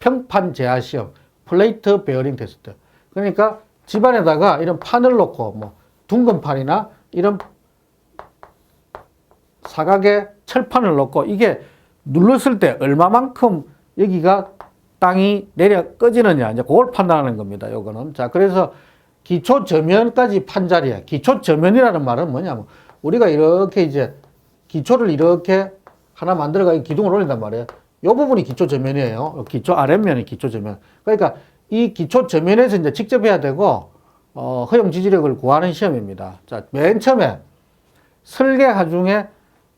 평판 제하 시험, 플레이트 베어링 테스트. 그러니까 집안에다가 이런 판을 놓고 뭐 둥근 판이나 이런 사각의 철판을 놓고 이게 눌렀을 때 얼마만큼 여기가 땅이 내려 꺼지느냐 이제 그걸 판단하는 겁니다. 요거는 자 그래서 기초 저면까지 판 자리에 기초 저면이라는 말은 뭐냐면 우리가 이렇게 이제 기초를 이렇게 하나 만들어가 기둥을 올린단 말이에요. 요 부분이 기초 저면이에요. 기초 아랫면이 기초 저면. 그러니까 이 기초 저면에서 이제 직접 해야 되고 어, 허용 지지력을 구하는 시험입니다. 자, 맨 처음에 설계 하중에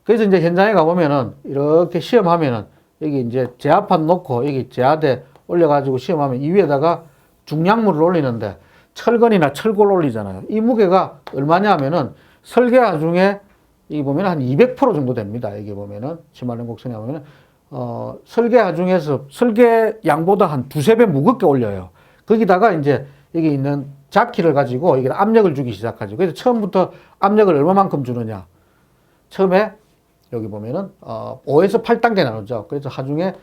그래서 이제 현장에 가보면은 이렇게 시험하면은 여기 이제 제압판 놓고 여기 제압대 올려가지고 시험하면 이 위에다가 중량물을 올리는데 철근이나 철골 올리잖아요. 이 무게가 얼마냐 하면은 설계 하중에 이 보면 한 200% 정도 됩니다. 여기 보면은 치마른 곡선에 보면은 어, 설계 하중에서 설계 양보다 한 두세 배 무겁게 올려요. 거기다가 이제 여기 있는 자키를 가지고 이게 압력을 주기 시작하죠. 그래서 처음부터 압력을 얼마만큼 주느냐. 처음에 여기 보면은 어 5에서 8단계 나누죠. 그래서 하중에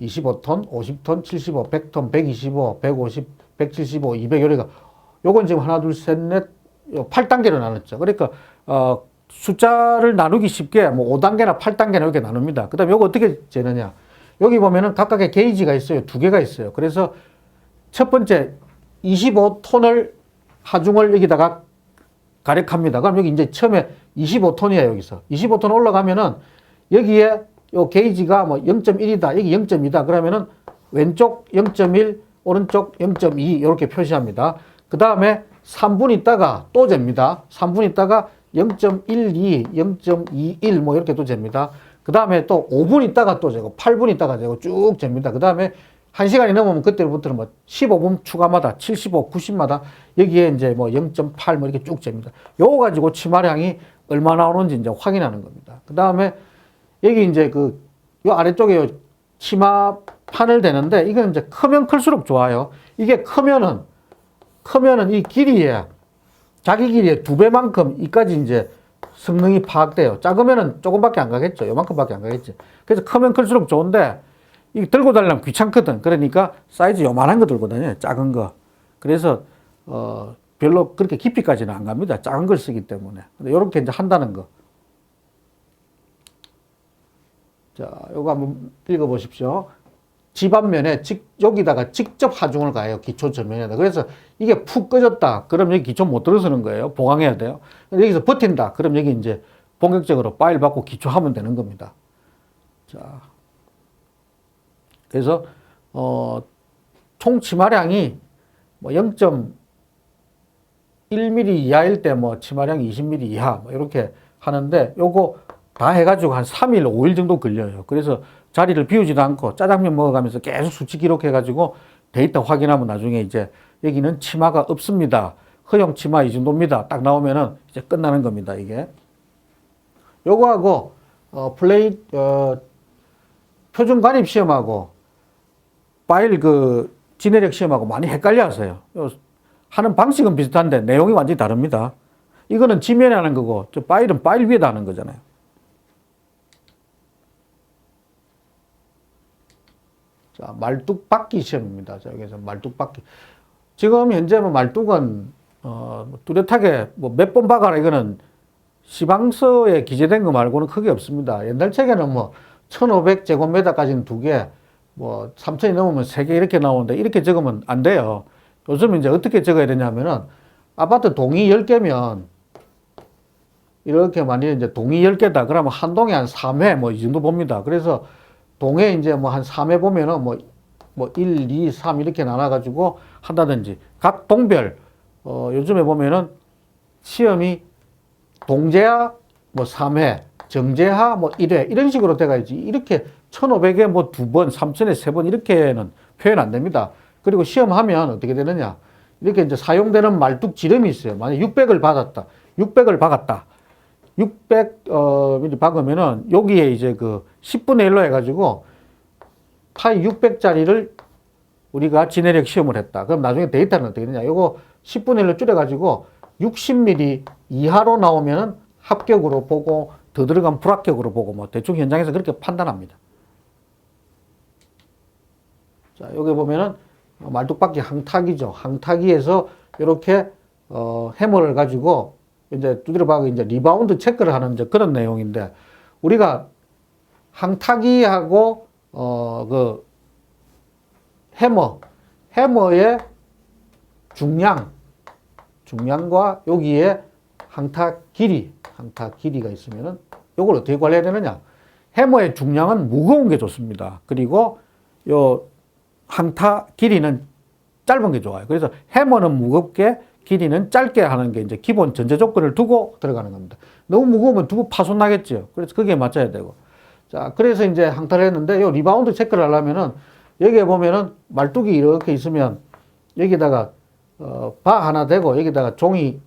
25톤, 50톤, 75, 100톤, 125, 150, 175, 200 요래가 요건 지금 하나 둘 셋 넷 8단계로 나눴죠. 그러니까 어 숫자를 나누기 쉽게 뭐 5단계나 8단계나 이렇게 나눕니다. 그 다음에 요거 어떻게 재느냐? 여기 보면은 각각의 게이지가 있어요. 두 개가 있어요. 그래서 첫 번째 25톤을 하중을 여기다가 가력합니다. 그럼 여기 이제 처음에 25톤이에요, 여기서. 25톤 올라가면은 여기에 요 게이지가 뭐 0.1이다, 여기 0.2다. 그러면은 왼쪽 0.1, 오른쪽 0.2 이렇게 표시합니다. 그 다음에 3분 있다가 또 잽니다. 3분 있다가 0.12, 0.21 뭐 이렇게 또 잽니다. 그 다음에 또 5분 있다가 또 재고 8분 있다가 재고 쭉 잽니다. 그 다음에 1시간이 넘으면 그때부터는 뭐 15분 추가마다 75, 90마다 여기에 이제 뭐 0.8 뭐 이렇게 쭉 잽니다. 요거 가지고 치마량이 얼마 나오는지 이제 확인하는 겁니다. 그 다음에 여기 이제 그 요 아래쪽에 요 치마 판을 대는데 이건 이제 크면 클수록 좋아요. 이게 크면은 크면은 이 길이에 자기 길이의 두 배만큼 이까지 이제 성능이 파악돼요. 작으면은 조금밖에 안 가겠죠. 요만큼밖에 안 가겠지. 그래서 크면 클수록 좋은데 이 들고 다니려면 귀찮거든. 그러니까 사이즈 요만한 거 들고 다녀요. 작은 거. 그래서 어 별로 그렇게 깊이까지는 안 갑니다. 작은 걸 쓰기 때문에. 근데 요렇게 이제 한다는 거. 자, 요거 한번 읽어 보십시오. 집안면에 직, 여기다가 직접 하중을 가요. 기초 전면에다. 그래서 이게 푹 꺼졌다. 그럼 여기 기초 못 들어서는 거예요. 보강해야 돼요. 여기서 버틴다. 그럼 여기 이제 본격적으로 파일 받고 기초하면 되는 겁니다. 자. 그래서, 어, 총 치마량이 뭐 0.1mm 이하일 때 뭐 치마량 20mm 이하 뭐 이렇게 하는데 요거 다 해가지고 한 3일, 5일 정도 걸려요. 그래서 자리를 비우지도 않고 짜장면 먹어가면서 계속 수치 기록해가지고 데이터 확인하면 나중에 이제 여기는 치마가 없습니다. 허용 치마 이 정도입니다. 딱 나오면은 이제 끝나는 겁니다. 이게. 요거하고, 어, 플레이, 어, 표준 관입 시험하고 파일 그 진해력 시험하고 많이 헷갈려 하세요. 요 하는 방식은 비슷한데 내용이 완전히 다릅니다. 이거는 지면에 하는 거고, 저 파일은 파일 위에다 하는 거잖아요. 자, 말뚝박기 시험입니다. 자, 여기서 말뚝박기. 지금 현재 뭐 말뚝은, 어, 뭐 뚜렷하게 뭐 몇 번 박아라 이거는 시방서에 기재된 거 말고는 크게 없습니다. 옛날 책에는 뭐 1500제곱미터까지는 두 개, 뭐 3000이 넘으면 세 개 이렇게 나오는데 이렇게 적으면 안 돼요. 요즘 이제 어떻게 적어야 되냐면은 아파트 동이 10개면 이렇게 만약에 이제 동이 10개다. 그러면 한 동에 한 3회 뭐 이 정도 봅니다. 그래서 동에 이제 뭐 한 3회 보면은 뭐, 뭐 1, 2, 3 이렇게 나눠가지고 한다든지 각 동별, 어, 요즘에 보면은 시험이 동제하 뭐 3회, 정제하 뭐 1회 이런 식으로 돼가야지 이렇게 1500에 뭐 두 번, 3000에 세 번 이렇게는 표현 안 됩니다. 그리고 시험하면 어떻게 되느냐. 이렇게 이제 사용되는 말뚝 지름이 있어요. 만약 600을 받았다. 600을 박았다. 600, 어, 이제 박으면은 여기에 이제 그 10분의 1로 해가지고 파이 600짜리를 우리가 진해력 시험을 했다. 그럼 나중에 데이터는 어떻게 되냐. 요거 10분의 1로 줄여가지고 60mm 이하로 나오면은 합격으로 보고 더 들어가면 불합격으로 보고 뭐 대충 현장에서 그렇게 판단합니다. 자, 여기 보면은 어, 말뚝박기 항타기죠. 항타기에서 이렇게 어, 해머를 가지고 이제 두드려 박고 이제 리바운드 체크를 하는 이제 그런 내용인데 우리가 항타기하고 어, 그 해머, 해머의 중량, 중량과 여기에 항타 길이, 항타 길이가 있으면은 요걸 어떻게 관리해야 되느냐? 해머의 중량은 무거운 게 좋습니다. 그리고 요 항타 길이는 짧은 게 좋아요. 그래서 해머는 무겁게 길이는 짧게 하는 게 이제 기본 전제 조건을 두고 들어가는 겁니다. 너무 무거우면 두부 파손 나겠죠. 그래서 그게 맞춰야 되고. 자, 그래서 이제 항타를 했는데 요 리바운드 체크를 하려면은 여기에 보면은 말뚝이 이렇게 있으면 여기다가 어, 바 하나 대고 여기다가 종이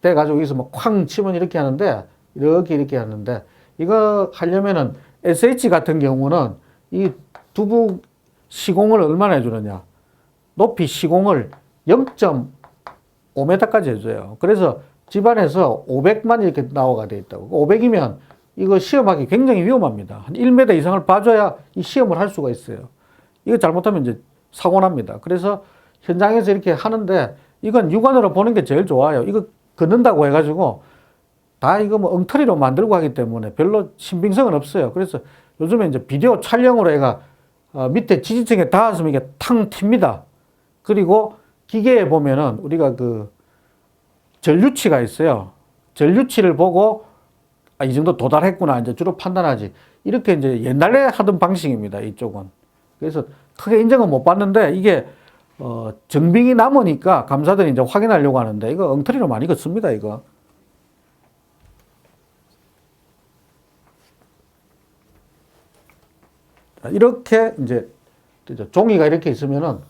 돼가지고 여기서 뭐쾅 치면 이렇게 하는데 이렇게 이렇게 하는데 이거 하려면은 SH 같은 경우는 이 두부 시공을 얼마나 해주느냐 높이 시공을 0.5m까지 해줘요. 그래서 집안에서 500만 이렇게 나와가 돼 있다고. 500이면 이거 시험하기 굉장히 위험합니다. 한 1m 이상을 봐줘야 이 시험을 할 수가 있어요. 이거 잘못하면 이제 사고 납니다. 그래서 현장에서 이렇게 하는데 이건 육안으로 보는 게 제일 좋아요. 이거 걷는다고 해가지고 다 이거 뭐 엉터리로 만들고 하기 때문에 별로 신빙성은 없어요. 그래서 요즘에 이제 비디오 촬영으로 해가 어, 밑에 지지층에 닿았으면 이게 탕 튑니다. 그리고 기계에 보면은 우리가 그 전류치가 있어요. 전류치를 보고 아, 이 정도 도달했구나 이제 주로 판단하지. 이렇게 이제 옛날에 하던 방식입니다. 이쪽은. 그래서 크게 인정은 못 받는데 이게 어, 정빙이 남으니까 감사들이 이제 확인하려고 하는데 이거 엉터리로 많이 걷습니다. 이거. 자, 이렇게 이제 종이가 이렇게 있으면은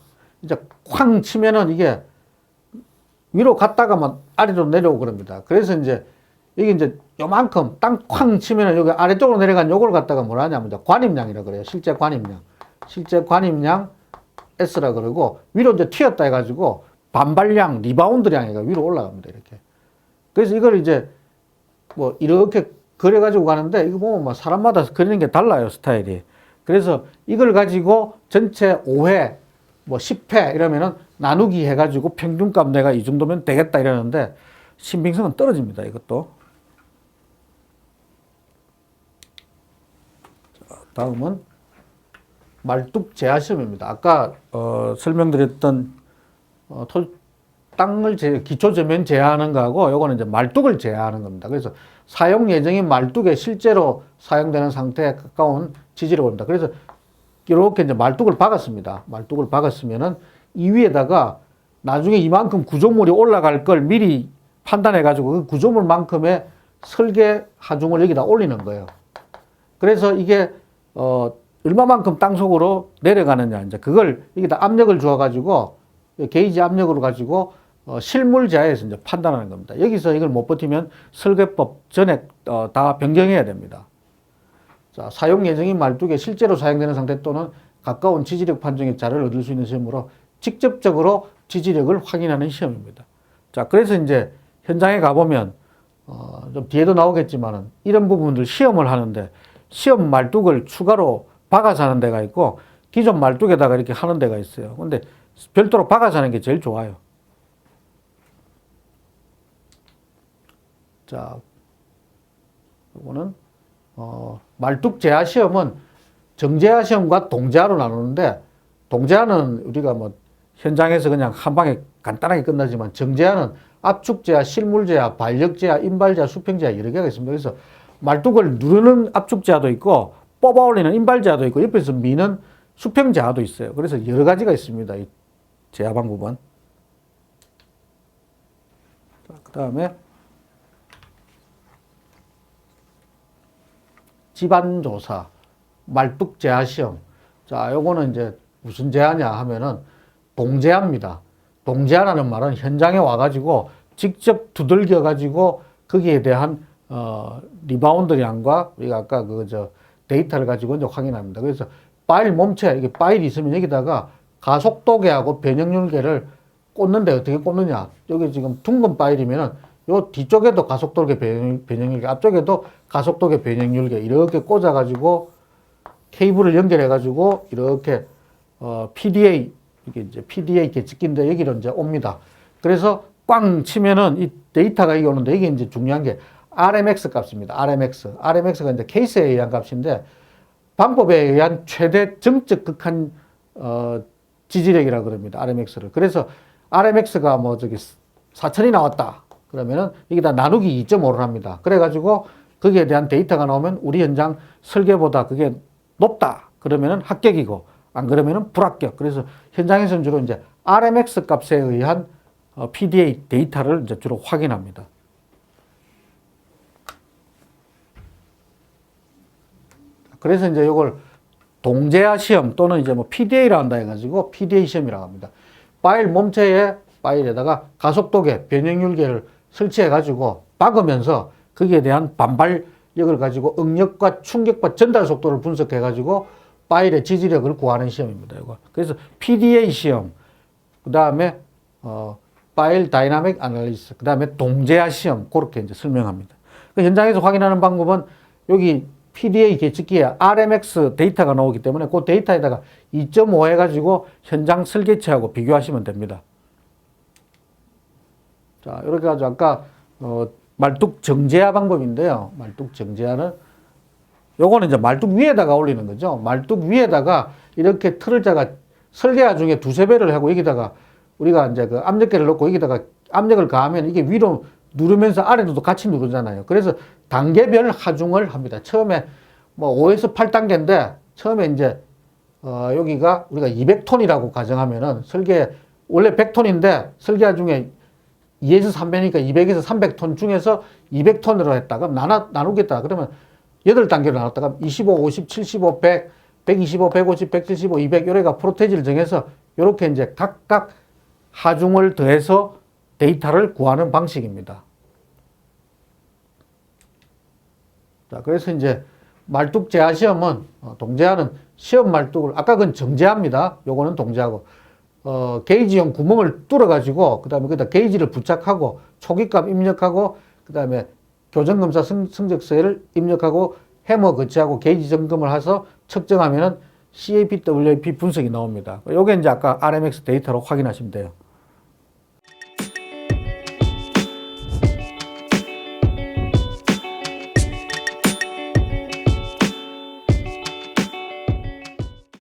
이제 쾅 치면은 이게 위로 갔다가 막 아래로 내려오고 그럽니다. 그래서 이제 이게 이제 요만큼 땅 쾅 치면은 여기 아래쪽으로 내려간 요걸 갖다가 뭐라 하냐면 이제 관임량이라 그래요. 실제 관임량. 실제 관임량 S라 그러고 위로 이제 튀었다 해가지고 반발량, 리바운드량이가 위로 올라갑니다. 이렇게. 그래서 이걸 이제 뭐 이렇게 그려가지고 가는데 이거 보면 뭐 사람마다 그리는 게 달라요. 스타일이. 그래서 이걸 가지고 전체 5회, 뭐 10회 이러면은 나누기 해가지고 평균값 내가 이 정도면 되겠다 이러는데 신빙성은 떨어집니다. 이것도. 자, 다음은 말뚝 제하 시험입니다. 아까 어, 설명드렸던 어, 토, 땅을 제, 기초 저면 제하하는 거하고 요거는 이제 말뚝을 제하하는 겁니다. 그래서 사용 예정인 말뚝에 실제로 사용되는 상태에 가까운 지지를 봅니다. 그래서 이렇게 이제 말뚝을 박았습니다. 말뚝을 박았으면은 이 위에다가 나중에 이만큼 구조물이 올라갈 걸 미리 판단해 가지고 그 구조물만큼의 설계 하중을 여기다 올리는 거예요. 그래서 이게 어 얼마만큼 땅 속으로 내려가느냐 이제 그걸 여기다 압력을 주어 가지고 게이지 압력으로 가지고 어, 실물 자에서 이제 판단하는 겁니다. 여기서 이걸 못 버티면 설계법 전에 어, 다 변경해야 됩니다. 자, 사용 예정인 말뚝에 실제로 사용되는 상태 또는 가까운 지지력 판정의 자를 얻을 수 있는 시험으로 직접적으로 지지력을 확인하는 시험입니다. 자, 그래서 이제 현장에 가보면 어, 좀 뒤에도 나오겠지만은 이런 부분들 시험을 하는데 시험 말뚝을 추가로 박아서 하는 데가 있고 기존 말뚝에다가 이렇게 하는 데가 있어요. 근데 별도로 박아서 하는 게 제일 좋아요. 자, 이거는 어, 말뚝 제하 시험은 정제하 시험과 동제하로 나누는데 동제하는 우리가 뭐 현장에서 그냥 한 방에 간단하게 끝나지만 정제하는 압축 제하, 실물 제하, 반력 제하, 인발 제하, 수평 제하 여러 개가 있습니다. 그래서 말뚝을 누르는 압축 제하도 있고 뽑아 올리는 인발 제하도 있고 옆에서 미는 수평 제하도 있어요. 그래서 여러 가지가 있습니다. 이 제하 방법은. 그 다음에 집안 조사, 말뚝 제하 시험. 자, 요거는 이제 무슨 제하냐 하면은 동제하입니다. 동제하라는 말은 현장에 와가지고 직접 두들겨 가지고 거기에 대한 어, 리바운드량과 우리가 아까 그 저 데이터를 가지고 이제 확인합니다. 그래서 파일 몸체 이게 파일이 있으면 여기다가 가속도계하고 변형률계를 꽂는데 어떻게 꽂느냐? 여기 지금 둥근 파일이면은 요 뒤쪽에도 가속도계 변형, 변형률계, 앞쪽에도 가속도계 변형률계 이렇게 꽂아가지고 케이블을 연결해가지고 이렇게 어, PDA 이게 이제 PDA 계측기인데 여기로 이제 옵니다. 그래서 꽝 치면은 이 데이터가 이게 오는데 이게 이제 중요한 게 RMX 값입니다. RMX. RMX가 이제 케이스에 의한 값인데 방법에 의한 최대 정적 극한 어, 지지력이라 그럽니다. RMX를. 그래서 RMX가 뭐 저기 4천이 나왔다. 그러면은 이게 다 나누기 2.5를 합니다. 그래가지고 거기에 대한 데이터가 나오면 우리 현장 설계보다 그게 높다. 그러면은 합격이고 안 그러면은 불합격. 그래서 현장에서는 주로 이제 RMX 값에 의한 어, PDA 데이터를 이제 주로 확인합니다. 그래서 이제 이걸 동제화 시험 또는 이제 뭐 PDA라 한다 해가지고 PDA 시험이라고 합니다. 파일 몸체에 파일에다가 가속도계, 변형률계를 설치해가지고 박으면서 거기에 대한 반발력을 가지고 응력과 충격과 전달 속도를 분석해가지고 파일의 지지력을 구하는 시험입니다. 이거. 그래서 PDA 시험, 그 다음에 어, 파일 다이나믹 아날리스, 그 다음에 동제화 시험 그렇게 이제 설명합니다. 그 현장에서 확인하는 방법은 여기 PDA 계측기에 RMX 데이터가 나오기 때문에 그 데이터에다가 2.5 해가지고 현장 설계치하고 비교하시면 됩니다. 자, 이렇게 가지고 아까 어, 말뚝 정제화 방법인데요. 말뚝 정제화는 요거는 이제 말뚝 위에다가 올리는 거죠. 말뚝 위에다가 이렇게 틀을 자가 설계화 중에 두세 배를 하고 여기다가 우리가 이제 그 압력계를 넣고 여기다가 압력을 가하면 이게 위로 누르면서 아래로도 같이 누르잖아요. 그래서 단계별 하중을 합니다. 처음에 뭐 5에서 8단계인데 처음에 이제 어 여기가 우리가 200톤이라고 가정하면은 설계 원래 100톤인데 설계화 중에 2에서 300이니까 200에서 300톤 중에서 200톤으로 했다. 그럼 나눠, 나누겠다. 그러면 8단계로 나눴다. 그럼 25, 50, 75, 100, 125, 150, 175, 200 요래가 프로테지를 정해서 이렇게 이제 각각 하중을 더해서 데이터를 구하는 방식입니다. 자, 그래서 이제 말뚝 제하 시험은 어, 동제하는 시험 말뚝을 아까 그건 정제합니다. 요거는 동제하고 어, 게이지용 구멍을 뚫어가지고 그 다음에 거기다 게이지를 부착하고 초기값 입력하고 그 다음에 교정검사 성, 성적서를 입력하고 해머 거치하고 게이지 점검을 해서 측정하면은 CAP, WAP 분석이 나옵니다. 요게 이제 아까 RMX 데이터로 확인하시면 돼요.